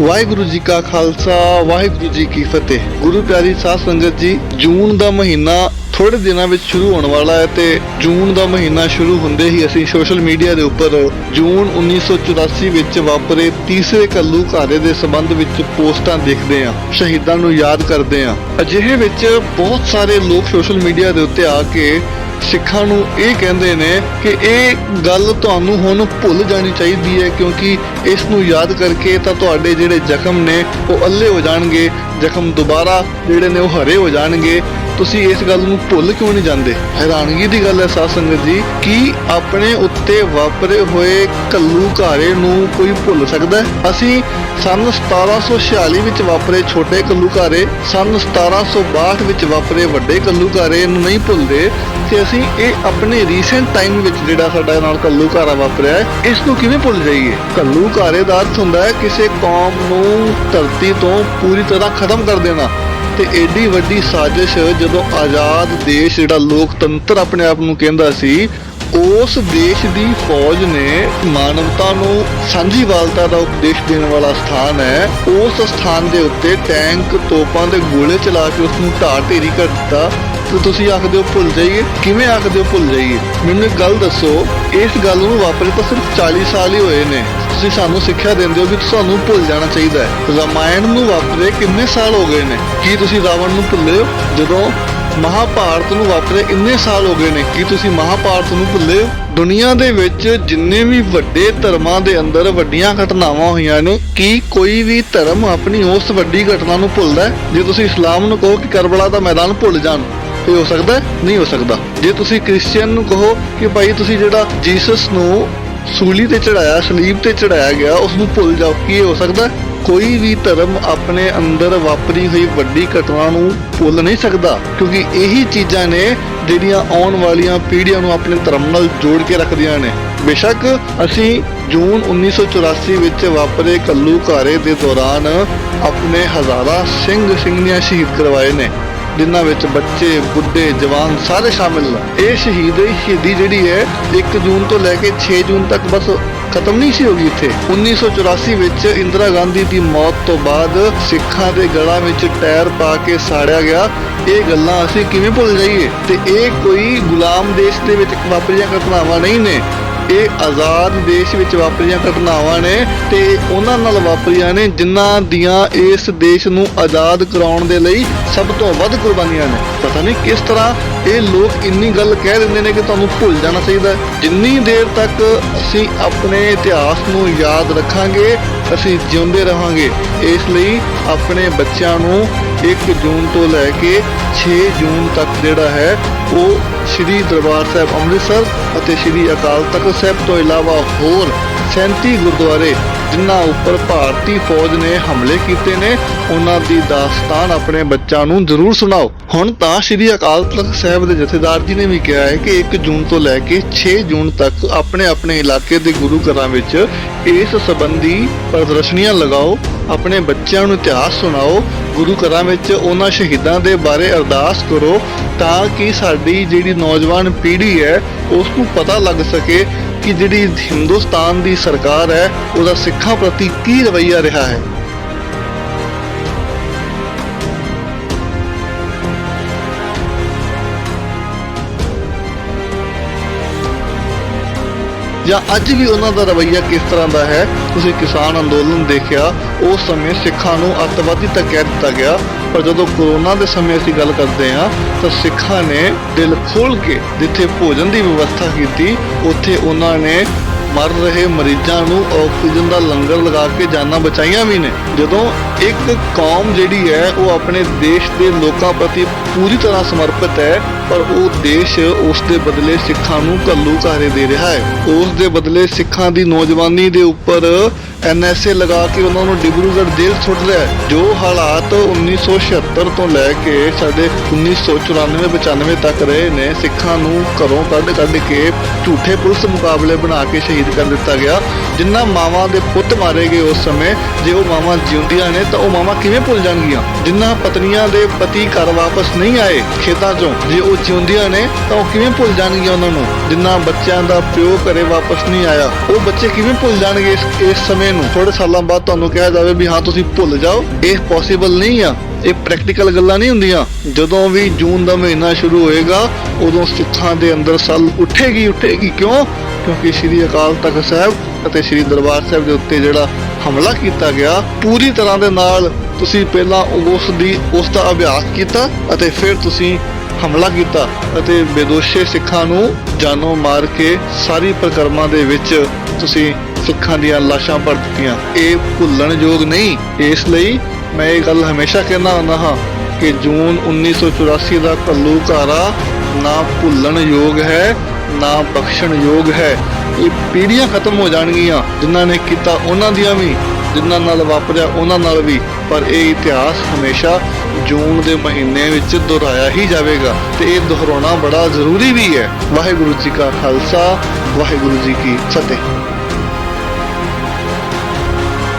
ਵਾਹਿਗੁਰੂ ਜੀ ਕਾ ਖਾਲਸਾ, ਵਾਹਿਗੁਰੂ ਜੀ ਕੀ ਫਤਿਹ। ਗੁਰੂ ਪਿਆਰੀ ਸਾਧ ਸੰਗਤ ਜੀ, ਜੂਨ ਦਾ ਮਹੀਨਾ ਥੋੜੇ ਦਿਨਾਂ ਵਿੱਚ ਸ਼ੁਰੂ ਹੋਣ ਵਾਲਾ ਹੈ ਤੇ ਜੂਨ ਦਾ ਮਹੀਨਾ ਸ਼ੁਰੂ ਹੁੰਦੇ ਹੀ ਅਸੀਂ ਸੋਸ਼ਲ ਮੀਡੀਆ ਦੇ ਉੱਪਰ ਜੂਨ 1984 ਵਿੱਚ ਵਾਪਰੇ ਤੀਸਰੇ ਕੱਲੂ ਘਾਰੇ ਦੇ ਸੰਬੰਧ ਵਿੱਚ ਪੋਸਟਾਂ ਦੇਖਦੇ ਹਾਂ, ਸ਼ਹੀਦਾਂ ਨੂੰ ਯਾਦ ਕਰਦੇ ਹਾਂ। ਅਜਿਹੇ ਵਿੱਚ ਬਹੁਤ ਸਾਰੇ ਲੋਕ ਸੋਸ਼ਲ ਮੀਡੀਆ ਦੇ ਉੱਤੇ ਆ ਕੇ ਸਿੱਖਾਂ ਨੂੰ ਇਹ ਕਹਿੰਦੇ ਨੇ ਕਿ ਇਹ ਗੱਲ ਤੁਹਾਨੂੰ ਹੁਣ ਭੁੱਲ ਜਾਣੀ ਚਾਹੀਦੀ ਹੈ, ਕਿਉਂਕਿ ਇਸ ਨੂੰ ਯਾਦ ਕਰਕੇ ਤਾਂ ਤੁਹਾਡੇ ਜਿਹੜੇ ਜ਼ਖਮ ਨੇ ਉਹ ਅੱਲੇ ਹੋ ਜਾਣਗੇ, ਜ਼ਖਮ ਦੁਬਾਰਾ ਜਿਹੜੇ ਨੇ ਉਹ ਹਰੇ ਹੋ ਜਾਣਗੇ। ਤੁਸੀਂ ਇਸ ਗੱਲ ਨੂੰ ਭੁੱਲ ਕਿਉਂ ਨਹੀਂ ਜਾਂਦੇ? ਹੈਰਾਨਗੀ ਦੀ ਗੱਲ ਹੈ ਸਾਧ ਸੰਗਤ ਜੀ, ਕਿ ਆਪਣੇ ਉੱਤੇ ਵਾਪਰੇ ਹੋਏ ਕੱਲੂ ਘਾਰੇ ਨੂੰ ਕੋਈ ਭੁੱਲ ਸਕਦਾ ਹੈ? ਅਸੀਂ ਸਨ 1746 ਵਿੱਚ ਵਾਪਰੇ ਛੋਟੇ ਕੱਲੂ ਘਾਰੇ, ਸਨ 1762 ਵਿੱਚ ਵਾਪਰੇ ਵੱਡੇ ਕੱਲੂ ਘਾਰੇ ਨੂੰ ਨਹੀਂ ਭੁੱਲਦੇ ਤੇ ਅਸੀਂ ਇਹ ਆਪਣੇ ਰੀਸੈਂਟ ਟਾਈਮ ਵਿੱਚ ਜਿਹੜਾ ਸਾਡਾ ਨਾਲ ਕੱਲੂ ਘਾਰਾ ਵਾਪਰਿਆ ਹੈ, ਇਸ ਨੂੰ ਕਿਵੇਂ ਭੁੱਲ ਜਾਈਏ? ਕੱਲੂ ਘਾਰੇ ਦਾ ਅਰਥ ਹੁੰਦਾ ਹੈ, ਕਿਸੇ ਕੌਮ ਨੂੰ ਧਰਤੀ ਤੋਂ ਪੂਰੀ ਤਰ੍ਹਾਂ ਖਤਮ ਕਰ ਦੇਣਾ। ਤੇ ਏਡੀ ਵੱਡੀ ਸਾਜ਼ਿਸ਼ ਜਦੋਂ ਆਜ਼ਾਦ ਦੇਸ਼ ਜਿਹੜਾ ਲੋਕਤੰਤਰ ਆਪਣੇ ਆਪ ਨੂੰ ਕਹਿੰਦਾ ਸੀ, ਉਸ ਦੇਸ਼ ਦੀ ਫੌਜ ਨੇ ਮਾਨਵਤਾ ਨੂੰ ਸਾਂਝੀਵਾਲਤਾ ਦਾ ਉਪਦੇਸ਼ ਦੇਣ ਵਾਲਾ ਸਥਾਨ ਹੈ, ਉਸ ਸਥਾਨ ਦੇ ਉੱਤੇ ਟੈਂਕ ਤੋਪਾਂ ਦੇ ਗੋਲੇ ਚਲਾ ਕੇ ਉਸ ਨੂੰ ਢਾਹ ਢੇਰੀ ਕਰ ਦਿੱਤਾ। ਤੇ ਤੁਸੀਂ ਆਖਦੇ ਹੋ ਭੁੱਲ ਜਾਈਏ। ਕਿਵੇਂ ਆਖਦੇ ਹੋ ਭੁੱਲ ਜਾਈਏ? ਮੈਨੂੰ ਇੱਕ ਗੱਲ ਦੱਸੋ, ਇਸ ਗੱਲ ਨੂੰ ਵਾਪਰੇ ਤਾਂ ਸਿਰਫ 40 ਸਾਲ ਹੀ ਹੋਏ ਨੇ। ਤੁਸੀਂ ਸਾਨੂੰ ਸਿੱਖਿਆ ਦਿੰਦੇ ਹੋ ਕਿ ਤੁਹਾਨੂੰ ਭੁੱਲ ਜਾਣਾ ਚਾਹੀਦਾ ਹੈ। ਰਾਮਾਇਣ ਨੂੰ ਵਾਪਰੇ ਕਿੰਨੇ ਸਾਲ ਹੋ ਗਏ ਨੇ? ਕੀ ਤੁਸੀਂ ਰਾਵਣ ਨੂੰ ਭੁੱਲੇ ਹੋ? ਜਦੋਂ ਮਹਾਭਾਰਤ ਨੂੰ ਵਾਪਰੇ ਇੰਨੇ ਸਾਲ ਹੋ ਗਏ ਨੇ, ਕੀ ਤੁਸੀਂ ਮਹਾਭਾਰਤ ਨੂੰ ਭੁੱਲੇ ਹੋ? ਦੁਨੀਆ ਦੇ ਵਿੱਚ ਜਿੰਨੇ ਵੀ ਵੱਡੇ ਧਰਮਾਂ ਦੇ ਅੰਦਰ ਵੱਡੀਆਂ ਘਟਨਾਵਾਂ ਹੋਈਆਂ ਨੇ, ਕੀ ਕੋਈ ਵੀ ਧਰਮ ਆਪਣੀ ਉਸ ਵੱਡੀ ਘਟਨਾ ਨੂੰ ਭੁੱਲਦਾ ਹੈ? ਜੇ ਤੁਸੀਂ ਇਸਲਾਮ ਨੂੰ ਕਹੋ ਕਿ ਕਰਬਲਾ ਦਾ ਮੈਦਾਨ ਭੁੱਲ ਜਾਣ ਇਹ ਹੋ ਸਕਦਾ ਨਹੀਂ ਹੋ ਸਕਦਾ। ਜੇ ਤੁਸੀਂ ਕ੍ਰਿਸਚੀਅਨ ਨੂੰ ਕਹੋ ਕਿ ਭਾਈ ਤੁਸੀਂ ਜਿਹੜਾ ਜੀਸਸ ਨੂੰ ਸੂਲੀ ਤੇ ਚੜਾਇਆ, ਸਲੀਬ ਤੇ ਚੜਾਇਆ ਗਿਆ ਉਸ ਨੂੰ ਭੁੱਲ ਜਾਓ, ਕੀ ਇਹ ਹੋ ਸਕਦਾ ਕੋਈ ਵੀ ਧਰਮ ਆਪਣੇ ਅੰਦਰ ਵਾਪਰੀ ਹੋਈ ਵੱਡੀ ਘਟਨਾ ਨੂੰ ਭੁੱਲ ਨਹੀਂ ਸਕਦਾ, ਕਿਉਂਕਿ ਇਹੀ ਚੀਜ਼ਾਂ ਨੇ ਜਿਹੜੀਆਂ ਆਉਣ ਵਾਲੀਆਂ ਪੀੜ੍ਹੀਆਂ ਨੂੰ ਆਪਣੇ ਧਰਮ ਨਾਲ ਜੋੜ ਕੇ ਰੱਖਦੀਆਂ ਨੇ। ਬੇਸ਼ੱਕ ਅਸੀਂ ਜੂਨ 1984 ਵਿੱਚ ਵਾਪਰੇ ਕੱਲੂ ਘਾਰੇ ਦੇ ਦੌਰਾਨ ਆਪਣੇ ਹਜ਼ਾਰਾਂ ਸਿੰਘ ਸਿੰਘਣੀਆਂ ਸ਼ਹੀਦ ਕਰਵਾਏ ਨੇ। ਜਿਨ੍ਹਾਂ ਵਿੱਚ ਬੱਚੇ, ਬੁੱਢੇ, ਜਵਾਨ ਸਾਰੇ ਸ਼ਾਮਿਲ ਨੇ। ਇਹ ਸ਼ਹੀਦ ਸ਼ਹੀਦੀ ਜਿਹੜੀ ਹੈ 1 ਜੂਨ ਤੋਂ ਲੈ ਕੇ 6 ਜੂਨ ਤੱਕ ਬਸ ਖਤਮ ਨਹੀਂ ਸੀ ਹੋ ਗਈ ਇੱਥੇ। 1984 ਵਿੱਚ ਇੰਦਰਾ ਗਾਂਧੀ ਦੀ ਮੌਤ ਤੋਂ ਬਾਅਦ ਸਿੱਖਾਂ ਦੇ ਗਲਾਂ ਵਿੱਚ ਟਾਇਰ ਪਾ ਕੇ ਸਾੜਿਆ ਗਿਆ। ਇਹ ਗੱਲਾਂ ਅਸੀਂ ਕਿਵੇਂ ਭੁੱਲ ਜਾਈਏ? ਤੇ ਇਹ ਕੋਈ ਗੁਲਾਮ ਦੇਸ਼ ਦੇ ਵਿੱਚ ਵਾਪਰੀਆਂ ਘਟਨਾਵਾਂ ਨਹੀਂ ਨੇ। ਇਹ ਆਜ਼ਾਦ ਦੇਸ਼ ਵਿੱਚ ਵਾਪਰੀਆਂ ਘਟਨਾਵਾਂ ਨੇ ਤੇ ਉਹਨਾਂ ਨਾਲ ਵਾਪਰੀਆਂ ਨੇ ਜਿਨ੍ਹਾਂ ਦੀਆਂ ਇਸ ਦੇਸ਼ ਨੂੰ ਆਜ਼ਾਦ ਕਰਾਉਣ ਦੇ ਲਈ ਸਭ ਤੋਂ ਵੱਧ ਕੁਰਬਾਨੀਆਂ ਨੇ। ਪਤਾ ਨਹੀਂ ਕਿਸ ਤਰ੍ਹਾਂ ਇਹ ਲੋਕ ਇੰਨੀ ਗੱਲ ਕਹਿ ਦਿੰਦੇ ਨੇ ਕਿ ਤੁਹਾਨੂੰ ਭੁੱਲ ਜਾਣਾ ਚਾਹੀਦਾ ਜਿੰਨੀ ਦੇਰ ਤੱਕ ਅਸੀਂ ਆਪਣੇ ਇਤਿਹਾਸ ਨੂੰ ਯਾਦ ਰੱਖਾਂਗੇ, ਅਸੀਂ ਜਿਉਂਦੇ ਰਹਾਂਗੇ। ਇਸ ਲਈ ਆਪਣੇ ਬੱਚਿਆਂ ਨੂੰ 1 ਜੂਨ ਤੋਂ ਲੈ ਕੇ 6 ਜੂਨ ਤੱਕ ਜਿਹੜਾ ਹੈ, ਉਹ ਸ੍ਰੀ ਦਰਬਾਰ ਸਾਹਿਬ ਅੰਮ੍ਰਿਤਸਰ ਅਤੇ ਸ੍ਰੀ ਅਕਾਲ ਤਖਤ ਸਾਹਿਬ ਤੋਂ ਇਲਾਵਾ ਹੋਰ 37 ਗੁਰਦੁਆਰੇ ਜਿਨ੍ਹਾਂ ਉੱਪਰ ਭਾਰਤੀ ਫੌਜ ਨੇ ਹਮਲੇ ਕੀਤੇ ਨੇ, ਉਹਨਾਂ ਦੀ ਦਾਸਤਾਨ ਆਪਣੇ ਬੱਚਿਆਂ ਨੂੰ ਜ਼ਰੂਰ ਸੁਣਾਓ। ਹੁਣ ਤਾਂ ਸ੍ਰੀ ਅਕਾਲ ਤਖਤ ਸਾਹਿਬ ਦੇ ਜਥੇਦਾਰ ਜੀ ਨੇ ਵੀ ਕਿਹਾ ਹੈ ਕਿ 1 ਜੂਨ ਤੋਂ ਲੈ ਕੇ 6 ਜੂਨ ਤੱਕ ਆਪਣੇ ਆਪਣੇ ਇਲਾਕੇ ਦੇ ਗੁਰੂ ਘਰਾਂ ਵਿੱਚ ਇਸ ਸੰਬੰਧੀ ਪ੍ਰਦਰਸ਼ਨੀਆਂ ਲਗਾਓ, ਆਪਣੇ ਬੱਚਿਆਂ ਨੂੰ ਇਤਿਹਾਸ ਸੁਣਾਓ ਗੁਰੂ ਘਰਾਂ ਵਿੱਚ ਉਹਨਾਂ ਸ਼ਹੀਦਾਂ ਦੇ ਬਾਰੇ ਅਰਦਾਸ ਕਰੋ ਤਾਂ ਕਿ ਸਾਡੀ ਜਿਹੜੀ ਨੌਜਵਾਨ ਪੀੜ੍ਹੀ ਹੈ, ਉਸ ਨੂੰ ਪਤਾ ਲੱਗ ਸਕੇ ਕਿ ਜਿਹੜੀ ਹਿੰਦੁਸਤਾਨ ਦੀ ਸਰਕਾਰ ਹੈ, ਉਹਦਾ ਸਿੱਖਾਂ ਪ੍ਰਤੀ ਕੀ ਰਵੱਈਆ ਰਿਹਾ ਹੈ। ਜਾਂ ਅੱਜ ਵੀ ਉਹਨਾਂ ਦਾ ਰਵੱਈਆ ਕਿਸ ਤਰ੍ਹਾਂ ਦਾ ਹੈ? ਤੁਸੀਂ ਕਿਸਾਨ ਅੰਦੋਲਨ ਦੇਖਿਆ, ਉਸ ਸਮੇਂ ਸਿੱਖਾਂ ਨੂੰ ਅੱਤਵਾਦੀ ਤਾਂ ਕਹਿ ਦਿੱਤਾ ਗਿਆ, ਪਰ ਜਦੋਂ ਕਰੋਨਾ ਦੇ ਸਮੇਂ ਅਸੀਂ ਗੱਲ ਕਰਦੇ ਹਾਂ, ਤਾਂ ਸਿੱਖਾਂ ਨੇ ਦਿਲ ਖੋਲ ਕੇ ਜਿੱਥੇ ਭੋਜਨ ਦੀ ਵਿਵਸਥਾ ਕੀਤੀ, ਉੱਥੇ ਉਹਨਾਂ ਨੇ ਮਰ ਰਹੇ ਮਰੀਜ਼ਾਂ ਨੂੰ ਆਕਸੀਜਨ ਦਾ ਲੰਗਰ ਲਗਾ ਕੇ ਜਾਨਾਂ ਬਚਾਈਆਂ ਵੀ ਨੇ। ਜਦੋਂ ਇੱਕ ਕੌਮ ਜਿਹੜੀ ਹੈ, ਉਹ ਆਪਣੇ ਦੇਸ਼ ਦੇ ਲੋਕਾਂ ਪ੍ਰਤੀ ਪੂਰੀ ਤਰ੍ਹਾਂ ਸਮਰਪਿਤ ਹੈ, ਪਰ ਉਹ ਦੇਸ਼ ਉਸ ਦੇ ਬਦਲੇ ਸਿੱਖਾਂ ਨੂੰ ਘੱਲੂ ਘਾਰੇ ਦੇ ਰਿਹਾ ਹੈ। ਉਸ ਦੇ ਬਦਲੇ ਸਿੱਖਾਂ ਦੀ ਨੌਜਵਾਨੀ ਦੇ ਉੱਪਰ ਐਨਐਸਏ ਲਗਾ ਕੇ ਉਹਨਾਂ ਨੂੰ ਡਿਬਰੂਗੜ੍ਹ ਜੇਲ੍ਹ ਸੁੱਟ ਰਿਹਾ ਜੋ ਹਾਲਾਤ 1976 ਤੋਂ ਲੈ ਕੇ ਸਾਡੇ 1994 95 ਤੱਕ ਰਹੇ ਨੇ, ਸਿੱਖਾਂ ਨੂੰ ਘਰੋਂ ਕੱਢ ਕੱਢ ਕੇ ਝੂਠੇ ਪੁਲਿਸ ਮੁਕਾਬਲੇ ਬਣਾ ਕੇ ਸ਼ਹੀਦ ਕਰ ਦਿੱਤਾ ਗਿਆ। ਜਿਨ੍ਹਾਂ ਮਾਵਾਂ ਦੇ ਪੁੱਤ ਮਾਰੇ ਗਏ ਉਸ ਸਮੇਂ, ਜੇ ਉਹ ਮਾਵਾਂ ਜਿਉਂਦੀਆਂ ਨੇ ਤਾਂ ਉਹ ਮਾਵਾਂ ਕਿਵੇਂ ਭੁੱਲ ਜਾਣਗੀਆਂ? ਜਿਨ੍ਹਾਂ ਪਤਨੀਆਂ ਦੇ ਪਤੀ ਘਰ ਵਾਪਸ ਨਹੀਂ ਆਏ ਖੇਤਾਂ 'ਚੋਂ, ਜੇ ਉਹ ਜਿਉਂਦੀਆਂ ਨੇ, ਤਾਂ ਉਹ ਕਿਵੇਂ ਭੁੱਲ ਜਾਣਗੀਆਂ ਉਹਨਾਂ ਨੂੰ? ਜਿਨ੍ਹਾਂ ਬੱਚਿਆਂ ਦਾ ਪਿਓ ਘਰੇ ਵਾਪਸ ਨਹੀਂ ਆਇਆ, ਉਹ ਬੱਚੇ ਕਿਵੇਂ ਭੁੱਲ ਜਾਣਗੇ ਇਸ ਇਸ ਸਮੇਂ ਨੂੰ? ਥੋੜੇ ਸਾਲਾਂ ਬਾਅਦ ਤੁਹਾਨੂੰ ਕਿਹਾ ਜਾਵੇ ਵੀ ਹਾਂ, ਤੁਸੀਂ ਭੁੱਲ ਜਾਓ। ਇਹ ਪੋਸੀਬਲ ਨਹੀਂ ਆ। ਇਹ ਪ੍ਰੈਕਟੀਕਲ ਗੱਲਾਂ ਨਹੀਂ ਹੁੰਦੀਆਂ। ਜਦੋਂ ਵੀ ਜੂਨ ਦਾ ਮਹੀਨਾ ਸ਼ੁਰੂ ਹੋਏਗਾ, ਉਦੋਂ ਸਿੱਖਾਂ ਦੇ ਅੰਦਰ ਸੱਲ ਉੱਠੇਗੀ ਉੱਠੇਗੀ। ਕਿਉਂ? ਕਿਉਂਕਿ ਸ੍ਰੀ ਅਕਾਲ ਤਖਤ ਸਾਹਿਬ ਅਤੇ ਸ੍ਰੀ ਦਰਬਾਰ ਸਾਹਿਬ ਦੇ ਉੱਤੇ ਜਿਹੜਾ ਹਮਲਾ ਕੀਤਾ ਗਿਆ। ਪੂਰੀ ਤਰ੍ਹਾਂ ਦੇ ਨਾਲ ਤੁਸੀਂ ਪਹਿਲਾਂ ਉਸ ਦੀ, ਉਸ ਦਾ ਅਭਿਆਸ ਕੀਤਾ ਅਤੇ ਫਿਰ ਤੁਸੀਂ ਹਮਲਾ ਕੀਤਾ ਅਤੇ ਬੇਦੋਸ਼ੇ ਸਿੱਖਾਂ ਨੂੰ ਜਾਨੋਂ ਮਾਰ ਕੇ ਸਾਰੀ ਪ੍ਰਕਰਮਾਂ ਦੇ ਵਿੱਚ ਤੁਸੀਂ ਸਿੱਖਾਂ ਦੀਆਂ ਲਾਸ਼ਾਂ ਭਰ ਦਿੱਤੀਆਂ। ਇਹ ਭੁੱਲਣਯੋਗ ਨਹੀਂ। ਇਸ ਲਈ ਮੈਂ ਇਹ ਗੱਲ ਹਮੇਸ਼ਾ ਕਹਿੰਦਾ ਹੁੰਦਾ ਹਾਂ ਕਿ ਜੂਨ 1984 ਦਾ ਘੱਲੂਘਾਰਾ ਨਾ ਭੁੱਲਣ ਯੋਗ ਹੈ, ਨਾ ਬਖਸ਼ਣ ਯੋਗ ਹੈ। ਇਹ ਪੀੜ੍ਹੀਆਂ ਖਤਮ ਹੋ ਜਾਣਗੀਆਂ, ਜਿਨ੍ਹਾਂ ਨੇ ਕੀਤਾ ਉਹਨਾਂ ਦੀਆਂ ਵੀ, ਜਿਨ੍ਹਾਂ ਨਾਲ ਵਾਪਰਿਆ ਉਹਨਾਂ ਨਾਲ ਵੀ। ਪਰ ਇਹ ਇਤਿਹਾਸ ਹਮੇਸ਼ਾ ਜੂਨ ਦੇ ਮਹੀਨੇ ਵਿੱਚ ਦੁਹਰਾਇਆ ਹੀ ਜਾਵੇਗਾ ਤੇ ਇਹ ਦੁਹਰਾਉਣਾ ਬੜਾ ਜ਼ਰੂਰੀ ਵੀ ਹੈ। ਵਾਹਿਗੁਰੂ ਜੀ ਕਾ ਖਾਲਸਾ, ਵਾਹਿਗੁਰੂ ਜੀ ਕੀ ਫਤਿਹ।